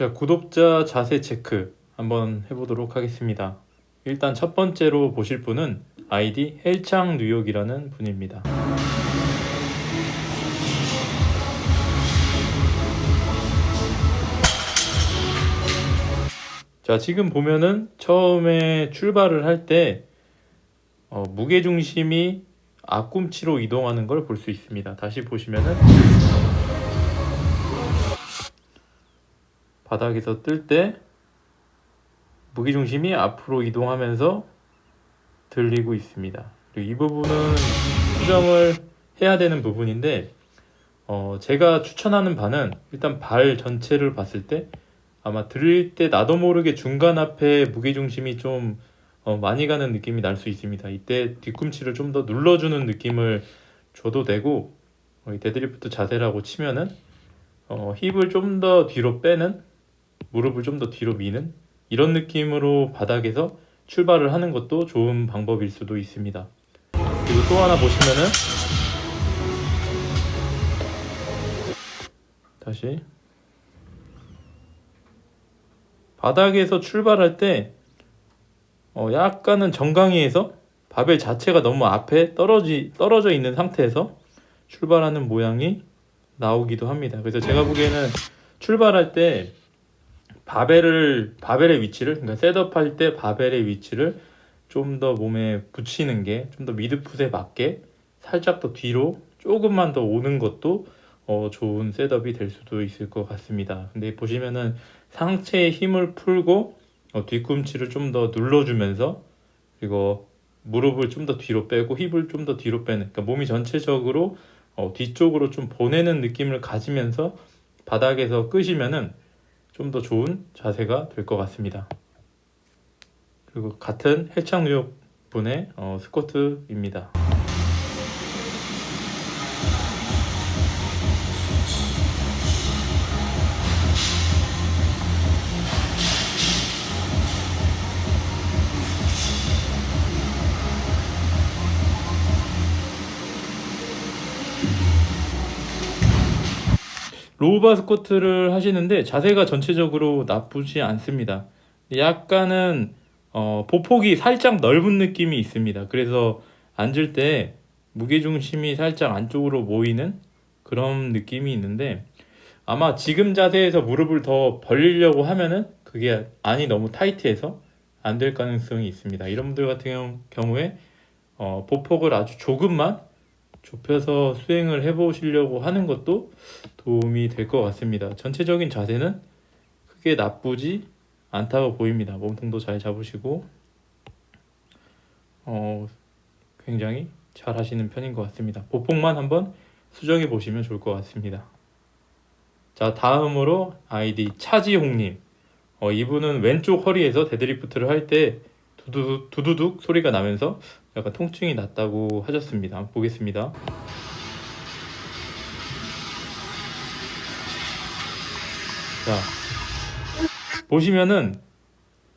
자, 구독자 자세 체크 한번 해보도록 하겠습니다. 일단 첫 번째로 보실 분은 아이디 헬창 뉴욕이라는 분입니다. 자, 지금 보면은 처음에 출발을 할때 어, 무게 중심이 앞꿈치로 이동하는 걸 볼 수 있습니다. 다시 보시면은 바닥에서 뜰 때 무게 중심이 앞으로 이동하면서 들리고 있습니다. 이 부분은 수정을 해야 되는 부분인데 어, 제가 추천하는 바는 일단 발 전체를 봤을 때 아마 들릴 때 나도 모르게 중간 앞에 무게 중심이 좀 어, 많이 가는 느낌이 날 수 있습니다. 이때 뒤꿈치를 좀 더 눌러주는 느낌을 줘도 되고 어, 이 데드리프트 자세라고 치면은 어, 힙을 좀 더 뒤로 빼는 무릎을 좀 더 뒤로 미는 이런 느낌으로 바닥에서 출발을 하는 것도 좋은 방법일 수도 있습니다. 그리고 또 하나 보시면은 다시 바닥에서 출발할 때 어, 약간은 정강이에서 바벨 자체가 너무 앞에 떨어지, 떨어져 있는 상태에서 출발하는 모양이 나오기도 합니다. 그래서 제가 보기에는 출발할 때 바벨을 바벨의 위치를 그러니까 셋업할 때 바벨의 위치를 좀 더 몸에 붙이는 게 좀 더 미드풋에 맞게 살짝 더 뒤로 조금만 더 오는 것도 어, 좋은 셋업이 될 수도 있을 것 같습니다. 근데 보시면은 상체에 힘을 풀고 어, 뒤꿈치를 좀 더 눌러주면서 그리고 무릎을 좀 더 뒤로 빼고 힙을 좀 더 뒤로 빼는 그러니까 몸이 전체적으로 어, 뒤쪽으로 좀 보내는 느낌을 가지면서 바닥에서 끄시면은 좀 더 좋은 자세가 될 것 같습니다. 그리고 같은 해창 뉴욕 분의 어, 스쿼트입니다. 로우바 스쿼트를 하시는데 자세가 전체적으로 나쁘지 않습니다. 약간은 어, 보폭이 살짝 넓은 느낌이 있습니다. 그래서 앉을 때 무게 중심이 살짝 안쪽으로 모이는 그런 느낌이 있는데 아마 지금 자세에서 무릎을 더 벌리려고 하면은 그게 안이 너무 타이트해서 안 될 가능성이 있습니다. 이런 분들 같은 경우에 어, 보폭을 아주 조금만 좁혀서 수행을 해보시려고 하는 것도 도움이 될 것 같습니다. 전체적인 자세는 크게 나쁘지 않다고 보입니다. 몸통도 잘 잡으시고 어, 굉장히 잘 하시는 편인 것 같습니다. 보폭만 한번 수정해 보시면 좋을 것 같습니다. 자 다음으로 아이디 차지홍님 어, 이분은 왼쪽 허리에서 데드리프트를 할 때 두두, 두두둑 소리가 나면서 약간 통증이 났다고 하셨습니다. 보겠습니다. 자, 보시면은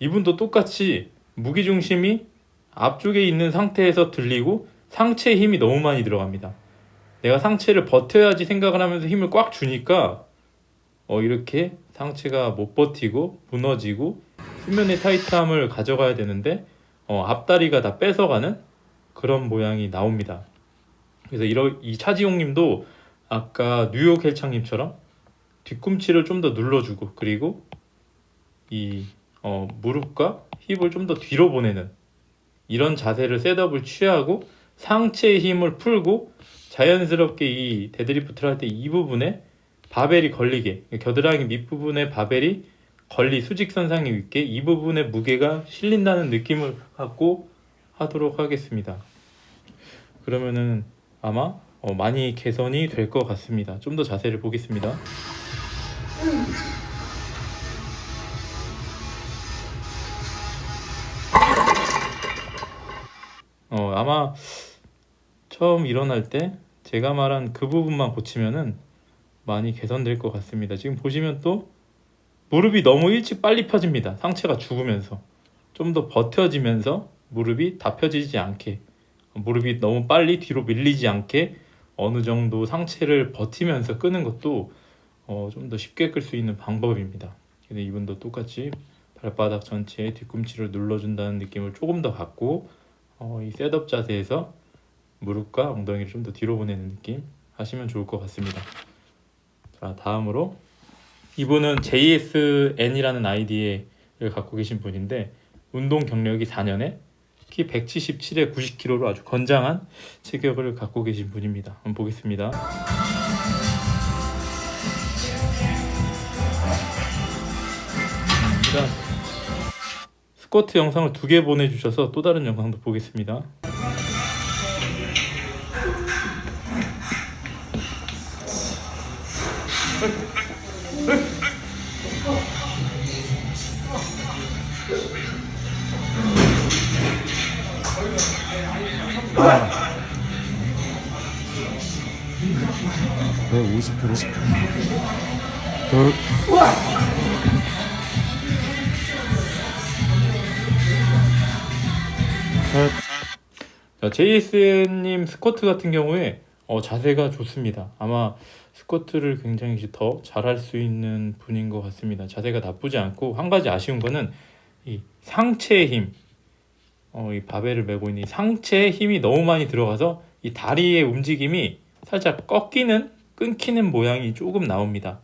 이분도 똑같이 무게중심이 앞쪽에 있는 상태에서 들리고 상체에 힘이 너무 많이 들어갑니다. 내가 상체를 버텨야지 생각을 하면서 힘을 꽉 주니까 어 이렇게 상체가 못 버티고 무너지고 수면의 타이트함을 가져가야 되는데 어 앞다리가 다 뺏어가는 그런 모양이 나옵니다. 그래서 이러, 이 차지용님도 아까 뉴욕 헬창님처럼 뒤꿈치를 좀 더 눌러주고 그리고 이 어, 무릎과 힙을 좀 더 뒤로 보내는 이런 자세를 셋업을 취하고 상체의 힘을 풀고 자연스럽게 이 데드리프트를 할 때 이 부분에 바벨이 걸리게 겨드랑이 밑부분에 바벨이 걸리 수직선상에 있게 이 부분에 무게가 실린다는 느낌을 갖고 하도록 하겠습니다. 그러면은 아마 어, 많이 개선이 될 것 같습니다. 좀 더 자세를 보겠습니다. 어, 아마 처음 일어날 때 제가 말한 그 부분만 고치면은 많이 개선될 것 같습니다. 지금 보시면 또 무릎이 너무 일찍 빨리 펴집니다. 상체가 죽으면서 좀 더 버텨지면서 무릎이 다 펴지지 않게 무릎이 너무 빨리 뒤로 밀리지 않게 어느 정도 상체를 버티면서 끄는 것도 어, 좀 더 쉽게 끌 수 있는 방법입니다. 근데 이분도 똑같이 발바닥 전체에 뒤꿈치를 눌러준다는 느낌을 조금 더 갖고 어, 이 셋업 자세에서 무릎과 엉덩이를 좀 더 뒤로 보내는 느낌 하시면 좋을 것 같습니다. 자 다음으로 이분은 JSN이라는 아이디를 갖고 계신 분인데 운동 경력이 4년에 키 177에 90kg로 아주 건장한 체격을 갖고 계신 분입니다. 한번 보겠습니다. 스쿼트 영상을 두 개 보내주셔서 또 다른 영상도 보겠습니다. 네, 50kg. 둘. 셋. 자, JS님 스쿼트 같은 경우에 어, 자세가 좋습니다. 아마 스쿼트를 굉장히 더 잘할 수 있는 분인 것 같습니다. 자세가 나쁘지 않고 한 가지 아쉬운 거는 이 상체의 힘, 어, 이 바벨을 메고 있는 이 상체의 힘이 너무 많이 들어가서 이 다리의 움직임이 살짝 꺾이는 끊기는 모양이 조금 나옵니다.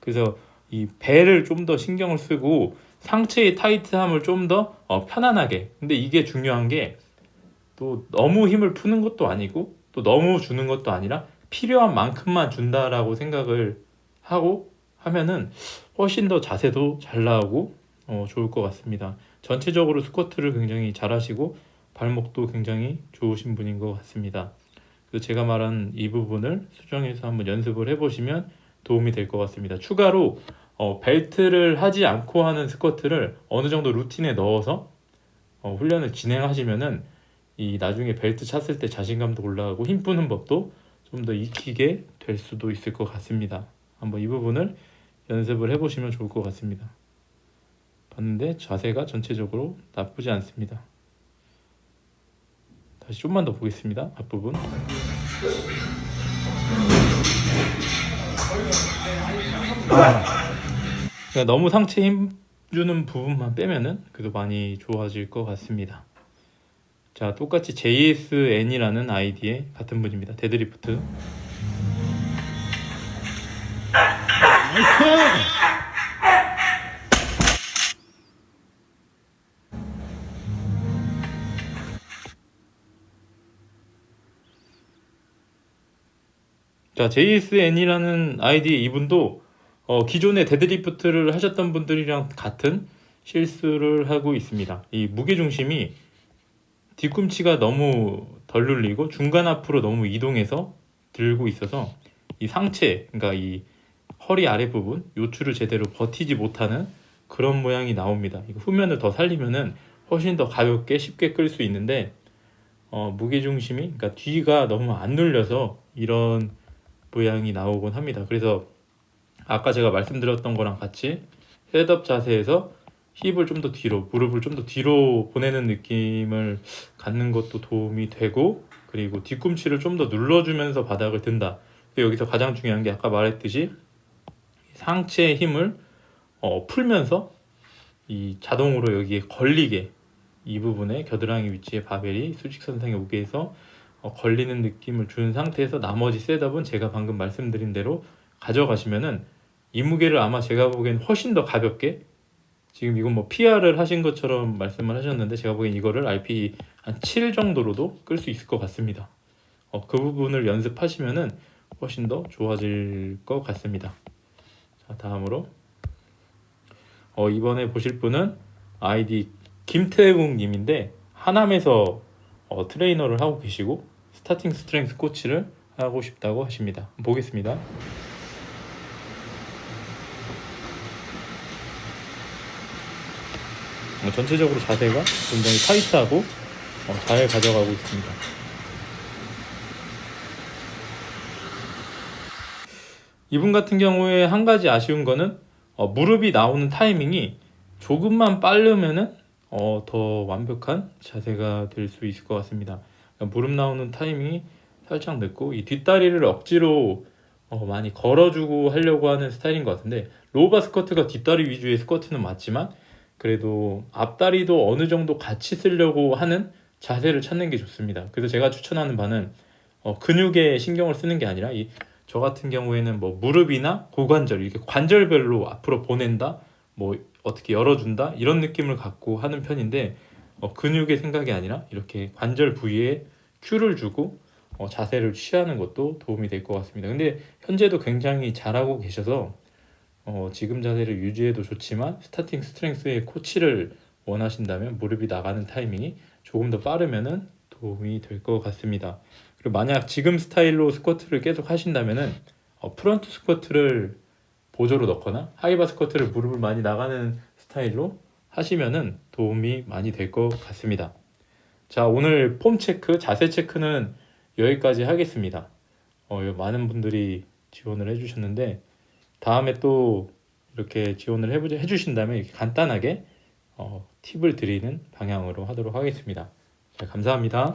그래서 이 배를 좀 더 신경을 쓰고 상체의 타이트함을 좀더 편안하게. 근데 이게 중요한 게 또 너무 힘을 푸는 것도 아니고 또 너무 주는 것도 아니라 필요한 만큼만 준다라고 생각을 하고 하면은 훨씬 더 자세도 잘 나오고 어, 좋을 것 같습니다. 전체적으로 스쿼트를 굉장히 잘하시고 발목도 굉장히 좋으신 분인 것 같습니다. 그래서 제가 말한 이 부분을 수정해서 한번 연습을 해보시면 도움이 될 것 같습니다. 추가로 어, 벨트를 하지 않고 하는 스쿼트를 어느 정도 루틴에 넣어서 어, 훈련을 진행하시면은 이 나중에 벨트 찼을 때 자신감도 올라가고 힘 푸는 법도 좀 더 익히게 될 수도 있을 것 같습니다. 한번 이 부분을 연습을 해보시면 좋을 것 같습니다. 봤는데 자세가 전체적으로 나쁘지 않습니다. 다시 좀만 더 보겠습니다. 앞부분. 그러니까 너무 상체 힘 주는 부분만 빼면은 그래도 많이 좋아질 것 같습니다. 자, 똑같이 JSN이라는 아이디의 같은 분입니다. 데드리프트. 자, JSN이라는 아이디 이분도 어, 기존에 데드리프트를 하셨던 분들이랑 같은 실수를 하고 있습니다. 이 무게 중심이 뒤꿈치가 너무 덜 눌리고 중간 앞으로 너무 이동해서 들고 있어서 이 상체, 그러니까 이 허리 아래 부분 요추를 제대로 버티지 못하는 그런 모양이 나옵니다. 이거 후면을 더 살리면은 훨씬 더 가볍게 쉽게 끌 수 있는데 어, 무게 중심이 그러니까 뒤가 너무 안 눌려서 이런 모양이 나오곤 합니다. 그래서 아까 제가 말씀드렸던 거랑 같이 셋업 자세에서 힙을 좀 더 뒤로, 무릎을 좀 더 뒤로 보내는 느낌을 갖는 것도 도움이 되고 그리고 뒤꿈치를 좀 더 눌러주면서 바닥을 든다. 여기서 가장 중요한 게 아까 말했듯이 상체의 힘을 어, 풀면서 이 자동으로 여기에 걸리게 이 부분에 겨드랑이 위치에 바벨이 수직선상에 오게 해서 어, 걸리는 느낌을 준 상태에서 나머지 셋업은 제가 방금 말씀드린 대로 가져가시면은 이 무게를 아마 제가 보기엔 훨씬 더 가볍게 지금 이건 뭐 PR을 하신 것처럼 말씀을 하셨는데 제가 보기엔 이거를 RP 한 7 정도로도 끌 수 있을 것 같습니다. 어, 그 부분을 연습하시면은 훨씬 더 좋아질 것 같습니다. 자 다음으로 어, 이번에 보실 분은 아이디 김태웅 님인데 하남에서 어, 트레이너를 하고 계시고 스타팅 스트렝스 코치를 하고 싶다고 하십니다. 보겠습니다. 어, 전체적으로 자세가 굉장히 타이트하고 어, 잘 가져가고 있습니다. 이분 같은 경우에 한 가지 아쉬운 거는 어, 무릎이 나오는 타이밍이 조금만 빠르면은 어, 더 완벽한 자세가 될 수 있을 것 같습니다. 무릎 나오는 타이밍이 살짝 늦고 이 뒷다리를 억지로 어, 많이 걸어주고 하려고 하는 스타일인 것 같은데 로우바 스쿼트가 뒷다리 위주의 스쿼트는 맞지만 그래도 앞다리도 어느 정도 같이 쓰려고 하는 자세를 찾는 게 좋습니다. 그래서 제가 추천하는 바는 어, 근육에 신경을 쓰는 게 아니라 이 저 같은 경우에는 뭐 무릎이나 고관절 이렇게 관절별로 앞으로 보낸다, 뭐 어떻게 열어준다 이런 느낌을 갖고 하는 편인데 어, 근육의 생각이 아니라 이렇게 관절 부위에 큐를 주고 어, 자세를 취하는 것도 도움이 될 것 같습니다. 근데 현재도 굉장히 잘하고 계셔서 어, 지금 자세를 유지해도 좋지만 스타팅 스트렝스의 코치를 원하신다면 무릎이 나가는 타이밍이 조금 더 빠르면은 도움이 될 것 같습니다. 그리고 만약 지금 스타일로 스쿼트를 계속 하신다면은 어, 프런트 스쿼트를 보조로 넣거나 하이바 스쿼트를 무릎을 많이 나가는 스타일로 하시면은 도움이 많이 될 것 같습니다. 자, 오늘 폼 체크, 자세 체크는 여기까지 하겠습니다. 어, 많은 분들이 지원을 해주셨는데 다음에 또 이렇게 지원을 해보, 해주신다면 이렇게 간단하게 어, 팁을 드리는 방향으로 하도록 하겠습니다. 자, 감사합니다.